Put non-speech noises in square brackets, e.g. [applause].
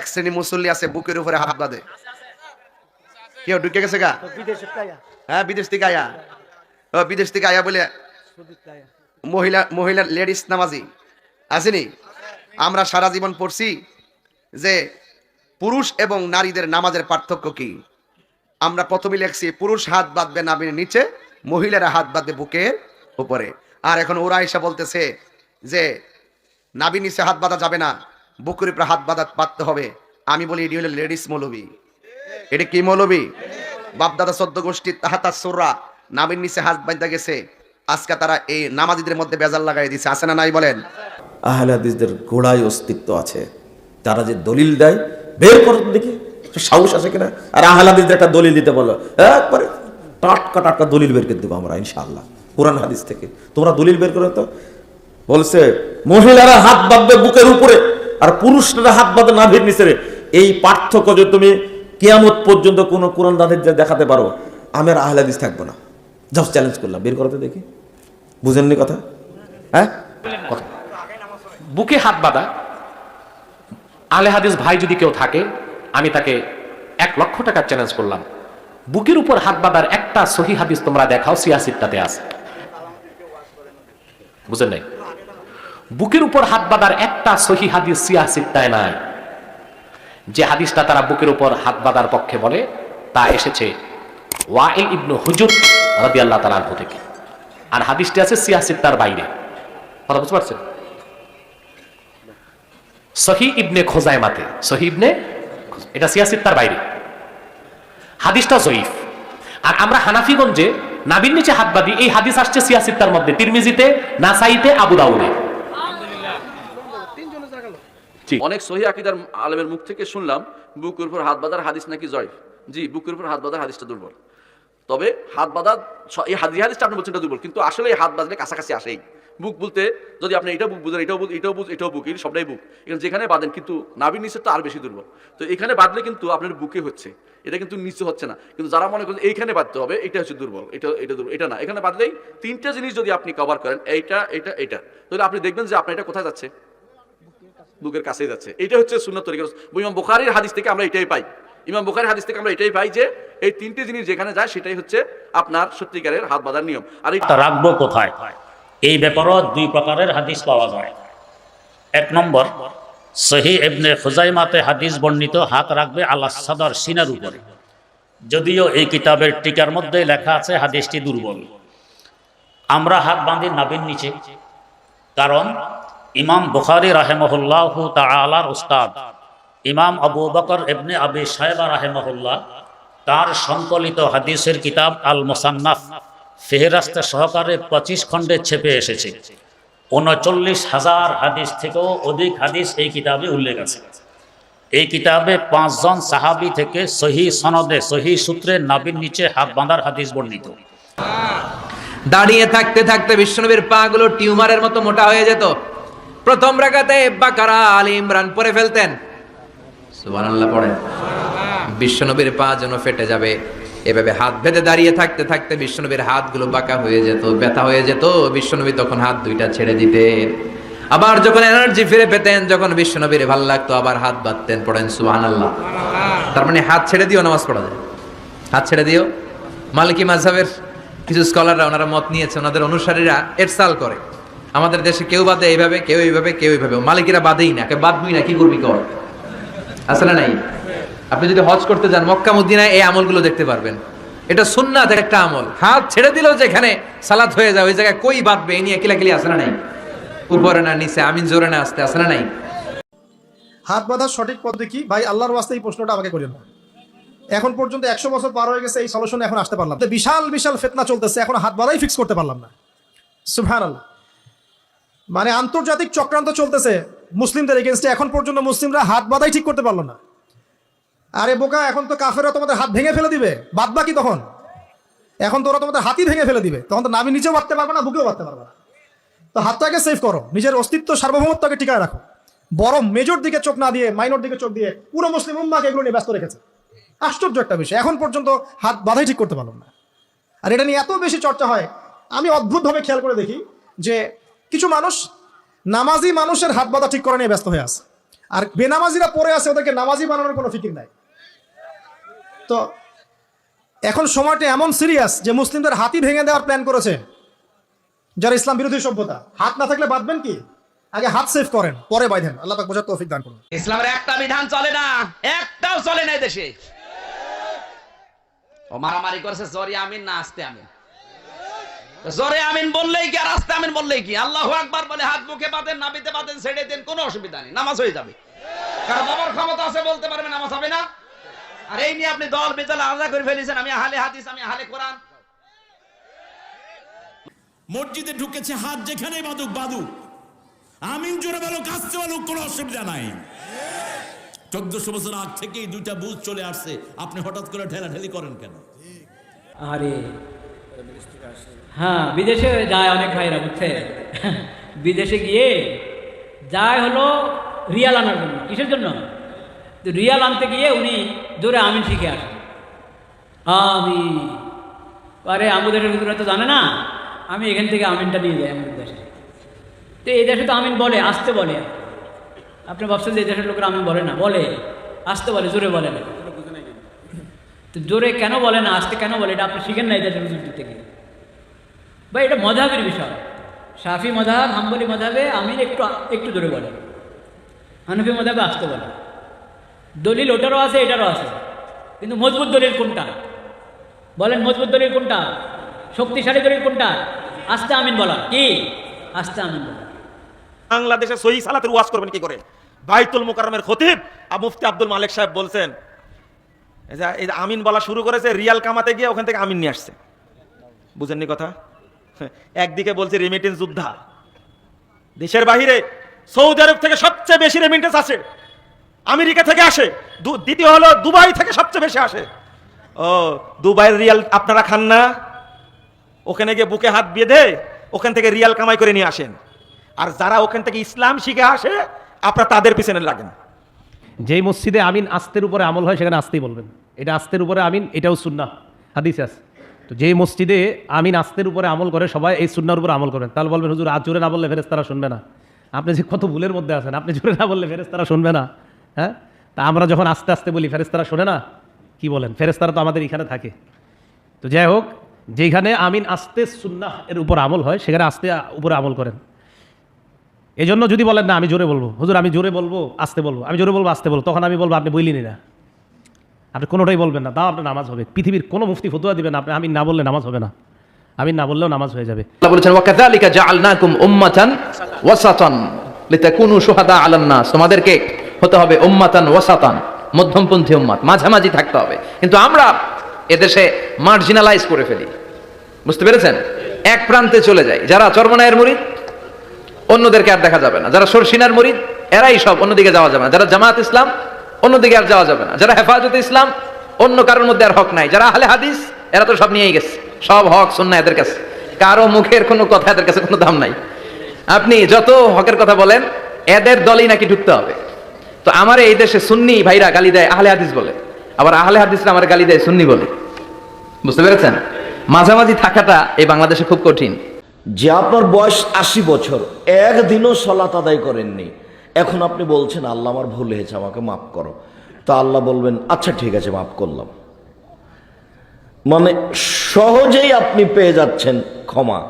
এক শ্রেণি মুসল্লি আছে, বুকের উপরে হাত বাঁধে। কেউ ঢুকে গেছে গা? হ্যাঁ বিদেশ থেকে আয়া। বিদেশ থেকে আয়া বলে মহিলা মহিলা, লেডিস নামাজি। আসেনি? আমরা সারা জীবন পড়ছি যে পুরুষ এবং নারীদের নামাজের পার্থক্য কি? আমরা প্রথমে লিখছি, পুরুষ হাত বাঁধবে নাবির নিচে, মহিলারা হাত বাঁধবে বুকের উপরে। আর এখন ওরা এসে বলতেছে যে নাবি নিচে হাত বাঁধা যাবে না। বুকের উপরে হাত বাঁধা বাঁধতে হবে। আমি বলি, এটি হলো লেডিস মৌলবী এটা কি মৌলবী বাপদাদা চোদ্দ গোষ্ঠী তাহাতা সোররা নাবির নিচে হাত বাঁধতে গেছে। আজকে তারা এই নামাজিদের মধ্যে বেজাল লাগাই দিছে। আছে না নাই বলেন? আহলে হাদিসদের গোড়ায় অস্তিত্ব আছে। তারা যে দলিল দেয়, বের করো দেখি। সাহস আছে কিনা? আর আহলে হাদিসদের একটা দলিল দিতে বলো একবারে টাটকা টাটকা দলিল বের করে দেবো আমরা, ইনশাআল্লাহ। কোরআন হাদিস থেকে। তোমরা দলিল বের করে তো। বলছে, মহিলারা হাত বাঁধবে বুকের উপরে। আর পুরুষরা হাত বাঁধে নাভির নিচে এই পার্থক্য যে তুমি কিয়ামত পর্যন্ত কোনো কোরআন দাদের দেখাতে পারো আমি আর আহলে হাদিস থাকব না। জাস্ট চ্যালেঞ্জ করলাম। বের করতে দেখি। বুঝেননি কথা? হ্যাঁ? বুকে হাত বাঁধা। আলে হাদিস ভাই যদি কেউ থাকে, আমি তাকে এক লক্ষ টাকার চ্যালেঞ্জ করলাম। বুকের উপর হাত বাঁধার একটা সহি হাদিস তোমরা দেখাও সিয়াসিটটাতে আছে। বুঝেন নাই বুকের উপর হাত বাঁধার একটা সহি হাদিস সিয়াসিটটায় নাই। যে হাদিসটা তারা বুকের উপর হাত বাঁধার পক্ষে বলে, তা এসেছে ওয়াইল ইবনু হুজুর রাদি আল্লাহ তালাহ থেকে। আর হাদিসটি আছে সিয়াসিটটার বাইরে। কথা বুঝতে পারছেন? সহি ইবনে খোজাইমাতে, সহি ইবনে এটা সিয়াসিত তার বাইরে। হাদিসটা জয়ীফ। আর আমরা হানাফিগঞ্জে নাবির নিচে হাত বাঁধি, এই হাদিস আসছে সিয়াসিত তার মধ্যে, তিরমিজিতে, নাসাইতে, আবু দাউদে। অনেক সহি আকিদার আলেমের মুখ থেকে শুনলাম, বুকের উপর হাত বাঁধার হাদিস নাকি জয়ফ? জি, বুকের উপর হাত বাঁধার হাদিসটা দুর্বল। তবে হাত বাঁধা এই হাদিস হাদিসটা আপনি বলছেন এটা দুর্বল, কিন্তু আসলে এই হাত বাঁধলে কাছাকাছি আসেই। বুক বলতে, যদি আপনি এটা বুক বুঝেন, এটাও বুঝ এটাও বুঝ এটাও বুক, এই সবটাই বুক। এখানে যেখানে বাঁধেন, কিন্তু নাভির নিচে তো আর বেশি দুর্বল। তো এখানে বাঁধলে কিন্তু আপনার বুকে হচ্ছে। এটা কিন্তু নিচে হচ্ছে না। কিন্তু যারা মনে করেন এইখানে বাঁধতে হবে, এটা হচ্ছে দুর্বল। এটা এটা দুর্বল। এটা না, এখানে বাঁধলেই তিনটা জিনিস যদি আপনি কভার করেন, এইটা, এটা এটা। তাহলে আপনি দেখবেন যে আপনার এটা কোথায় যাচ্ছে? বুকের কাছেই যাচ্ছে। এটা হচ্ছে সুন্নত তরিকা ইমাম বুখারির হাদিস থেকে আমরা এটাই পাই। ইমাম বুখারির হাদিস থেকে আমরা এটাই পাই যে, এই তিনটে জিনিস যেখানে যায়, সেটাই হচ্ছে আপনার সত্যিকারের হাত বাঁধার নিয়ম। আর এই রাখব কোথায়? এই ব্যাপারও দুই প্রকারের হাদিস পাওয়া যায়। এক নম্বর সহি এবনে খুজাইমাতে হাদিস বর্ণিত, হাত রাখবে আল্লাহ সাদার সিনার উপরে। যদিও এই কিতাবের টিকার মধ্যে লেখা আছে, হাদিসটি দুর্বল। আমরা হাত বাঁধি নাবির নিচে। কারণ ইমাম বুখারি রাহেমহুল্লাহ তালার উস্তাদ। ইমাম আবু বকর এবনে আবি সাহেবা রাহেমহুল্লাহ তার সংকলিত হাদিসের কিতাব আল মোসান্নাফ ফেহরাস্তে সহকারে পঁচিশ খণ্ডে ছেপে এসেছে। উনচল্লিশ হাজার হাদিস থেকেও অধিক হাদিস এই কিতাবে উল্লেখ আছে। এই কিতাবে পাঁচজন সাহাবি থেকে সহি সনদে, সহি সূত্রে নাবির নিচে হাত বাঁধার হাদিস বর্ণিত। দাঁড়িয়ে থাকতে থাকতে বিশ্বনবীর পা গুলো টিউমারের মতো মোটা হয়ে যেত। প্রথম রাগাতে বাকারা আলী ইমরান পরে ফেলতেন। পড়েন। বিশ্বনবীর পা যেন ফেটে যাবে, এভাবে হাত বেঁধে দাঁড়িয়ে থাকতে থাকতে বিশ্বনবীর হাতগুলো বাঁকা হয়ে যেত, ব্যথা হয়ে যেত, বিশ্বনবী তখন হাত দুইটা ছেড়ে দিতেন। আবার যখন এনার্জি ফিরে পেতেন, যখন বিশ্বনবীর ভালো লাগতো, আবার হাত বাঁধতেন, পড়েন সুহান আল্লাহ তার মানে হাত ছেড়ে দিও নামাজ পড়া যায়। হাত ছেড়ে দিও মালিকি মাঝহের কিছু স্কলাররা ওনারা মত নিয়েছে ওনাদের অনুসারীরা এরসাল করে। আমাদের দেশে কেউ বাদে এইভাবে, কেউ এইভাবে কেউ এইভাবে। মালিকেরা বাদেই না, কে বাদবই না, কি করবি কর? আসলে নাই? আপনি যদি হজ করতে যান মক্কা, মদিনায়, এই আমলগুলো দেখতে পারবেন। এটা সুন্নাত একটা আমল। হাত ছেড়ে দিলেও যেখানে সালাত হয়ে যায়, ওই জায়গায় কই বাঁধবে এই নিয়ে কিলাকিলি আসে না নাই? উপরে না, নিচে, আমিন জোরে না আসতে আসে না নাই? হাত বাঁধার সঠিক পদ্ধতি কি? ভাই, আল্লাহর ওয়াস্তে এই প্রশ্নটা আমাকে করেন না। এখন পর্যন্ত একশো বছর পার হয়ে গেছে, এই সলিউশনে এখন আসতে পারলাম বিশাল বিশাল ফেতনা চলতেছে, এখন হাত বাঁধাই ফিক্স করতে পারলাম না। সুবহান আল্লাহ মানে আন্তর্জাতিক চক্রান্ত চলতেছে মুসলিমদের এগেনস্টে এখন পর্যন্ত মুসলিমরা হাত বাঁধাই ঠিক করতে পারল না। আরে বোকা, এখন তো কাফেরা তোমাদের হাত ভেঙে ফেলে দিবে। বাদ বাকি তখন। এখন তোরা তোমাদের হাতই ভেঙে ফেলে দিবে। তখন তো নামি নিচেও বাঁধতে পারবে না, বুকেও বাঁধতে পারবে না। তো হাতটাকে সেভ করো। নিজের অস্তিত্ব, সার্বভৌমত্বকে টিকায় রাখো। বড় মেজর দিকে চোখ না দিয়ে মাইনর দিকে চোখ দিয়ে পুরো মুসলিম উম্মাকে এগুলো নিয়ে ব্যস্ত রেখেছে। আশ্চর্য একটা বিষয়। এখন পর্যন্ত হাত বাধাই ঠিক করতে পারলাম না। আর এটা নিয়ে এত বেশি চর্চা হয়, আমি অদ্ভুতভাবে খেয়াল করে দেখি যে কিছু মানুষ নামাজি মানুষের হাত বাঁধা ঠিক করা নিয়ে ব্যস্ত হয়ে আছে। আর বেনামাজিরা পড়ে আছে, ওদেরকে নামাজি বানানোর কোনো ফিকির নাই। তো এখন সময়টা এমন সিরিয়াস যে মুসলিমদের হাতি ভেঙে দেওয়ার প্ল্যান করেছে যারা ইসলাম বিরোধী সভ্যতা। হাত না থাকলে বাঁধবেন কি? আগে হাত সেভ করেন, পরে বাইধেন আল্লাহ পাক বোঝার তৌফিক দান করুন। ইসলামের একটা বিধান চলে না, একটাও চলে না দেশে। ও মারামারি করছে, জরে আমিন না আসতে আমিন। জোরে আমিন বললেই কি আর আস্তে আমিন বললেই কি? আল্লাহ একবার বলে হাত মুখে বাঁধেন নাবিতে বাঁধেন ছেড়ে দেন কোনো অসুবিধা নেই নামাজ হয়ে যাবে। কারণ বাবার ক্ষমতা আছে বলতে পারবে নামাজ হবে না। আর এই নিয়ে আপনি দল বেতাল আলাদা করে ফেলেছেন আমি হালে হাদিস আমি হালে কোরআন। মসজিদে ঢুকেছে হাত যেখানে বাদুক বাদুক আমিন জোরে বলো কাছতে বলো কোনো অসুবিধা নাই। চোদ্দশো বছর আগ থেকেই দুইটা বুঝ চলে আসছে আপনি হঠাৎ করে ঠেলাঠেলি করেন কেন? আরে হ্যাঁ বিদেশে যায় অনেক ভাইরা, বুঝছে? বিদেশে গিয়ে যায় হলো রিয়াল আনার জন্য। কিসের জন্য? তো রিয়াল আনতে গিয়ে উনি জোরে আমিন শিখে আসেন। আমি আরে আমাদের দেশের ভিতরে তো জানে না? আমি এখান থেকে আমিনটা নিয়ে যাই আমাদের দেশে। তো এই দেশে তো আমিন বলে, আসতে বলে। আপনি ভাবছেন যে এই দেশের লোকেরা আমিন বলে না? বলে। আসতে বলে, জোরে বলে না। তো জোরে কেন বলে না, আসতে কেন বলে, এটা আপনি শিখেন না দেশের হুজুরদের থেকে বা এটা মজাবের বিষয়। সাফি মজাব, হাম্বলি মজাবে, আমির একটু একটু জোরে বলে। হানফি মজাবে, আসতে বলে। দলিল ওটারও আছে, এটারও আছে। কিন্তু মজবুত দলিল কোনটা? বলেন, মজবুত দলিল কোনটা? শক্তিশালী দলিল কোনটা? আস্তে আমিন বলা। কি? আস্তে আমিন বলা। বাংলাদেশে সহি সালাতের ওয়াজ করবেন কি করে? বাইতুল মুকাররমের খতিব মুফতি আব্দুল মালিক সাহেব বলছেন এই আমিন বলা শুরু করেছে, রিয়াল কামাতে গিয়ে ওখান থেকে আমিন নিয়ে আসছে। বুঝেননি কথা? [laughs] একদিকে বলছে রেমিটেন্স যোদ্ধা। দেশের বাহিরে সৌদি আরব থেকে সবচেয়ে বেশি রেমিটেন্স আসে। আমেরিকা থেকে আসে। দ্বিতীয় হলো দুবাই থেকে সবচেয়ে বেশি আসে। ও, দুবাইয়ের রিয়াল আপনারা খান না? ওখানে গিয়ে বুকে হাত বেঁধে ওখান থেকে রিয়াল কামাই করে নিয়ে আসেন। আর যারা ওখান থেকে ইসলাম শিখে আসে, আপনারা তাদের পিছনে লাগেন। যেই মসজিদে আমিন আস্তের উপরে আমল হয়, সেখানে আসতেই বলবেন। এটা আস্তের উপরে আমিন, এটাও সুন্না হাদিস আছে। তো যেই মসজিদে আমিন আস্তের উপরে আমল করে, সবাই এই সুন্নার উপরে আমল করেন তাহলে বলবেন, হুজুর, আজ জোরে না বললে ফেরেস তারা শুনবে না। আপনি যে কত ভুলের মধ্যে আছেন, আপনি জোরে না বললে ফেরেস তারা শুনবে না। হ্যাঁ? তা আমরা যখন আস্তে আস্তে বলি ফেরেস তারা শোনে না? কি বলেন? ফেরেস তারা তো আমাদের এখানে থাকে। তো যাই হোক যেখানে আমিন আস্তে সুন্নাহ এর উপর আমল হয়, সেখানে আস্তে উপরে আমল করেন। এই জন্য যদি বলেন, না, আমি জোরে বলব। হুজুর, আমি জোরে বলব, আসতে বলব। আমি জোরে বলব, আসতে বলব। তখন আমি বলব, আপনি বইলিনি না। আপনি কোনোটাই বলবেন না তাও আপনার নামাজ হবে। পৃথিবীর কোনো মুফতি ফতুয়া দিবেন আপনি আমি না বললে নামাজ হবে না। আমি না বললেও নামাজ হয়ে যাবে। বলেছেন, ওয়াকাযালিকা জাআলনাকুম উম্মাতান ওয়াসাতান লিতাকুনু শুহাদা আলান নাস। তোমাদেরকে হতে হবে উম্মাতান ওয়াসাতান, মধ্যমপন্থী উম্মাত, মাঝামাঝি থাকতে হবে। কিন্তু আমরা এদেশে মার্জিনালাইজ করে ফেলি। বুঝতে পেরেছেন? এক প্রান্তে চলে যাই। যারা চরমনায়ের মুরিদ, অন্যদেরকে আর দেখা যাবে না। যারা সরসিনার মুরিদ, এরাই সব অন্যদিকে যাওয়া যাবে না। যারা জামাত ইসলাম অন্যদিকে আর যাওয়া যাবে না। যারা হেফাজতে ইসলাম, অন্য কারোর মধ্যে আর হক নাই। যারা আহলে হাদিস, এরা তো সব নিয়েই গেছে। সব হক শূন্য এদের কাছে। কারও মুখের কোনো কথা এদের কাছে কোনো দাম নাই। আপনি যত হকের কথা বলেন, এদের দলই নাকি ঢুকতে হবে। তো আমার এই দেশে সুন্নি ভাইরা গালি দেয়, আহলে হাদিস বলে। আবার আহলে হাদিসরা আমার গালি দেয় সুন্নি বলে। বুঝতে পেরেছেন? মাঝামাঝি থাকাটা এই বাংলাদেশে খুব কঠিন। যে আপনার বয়স আশি বছর, একদিনও সলাত আদায় করেননি। এখন আপনি বলছেন, আল্লাহ আমার ভুল হয়েছে, আমাকে মাফ করো। তা আল্লাহ বলবেন আচ্ছা ঠিক আছে, মাফ করলাম। মানে সহজেই আপনি পেয়ে যাচ্ছেন ক্ষমা।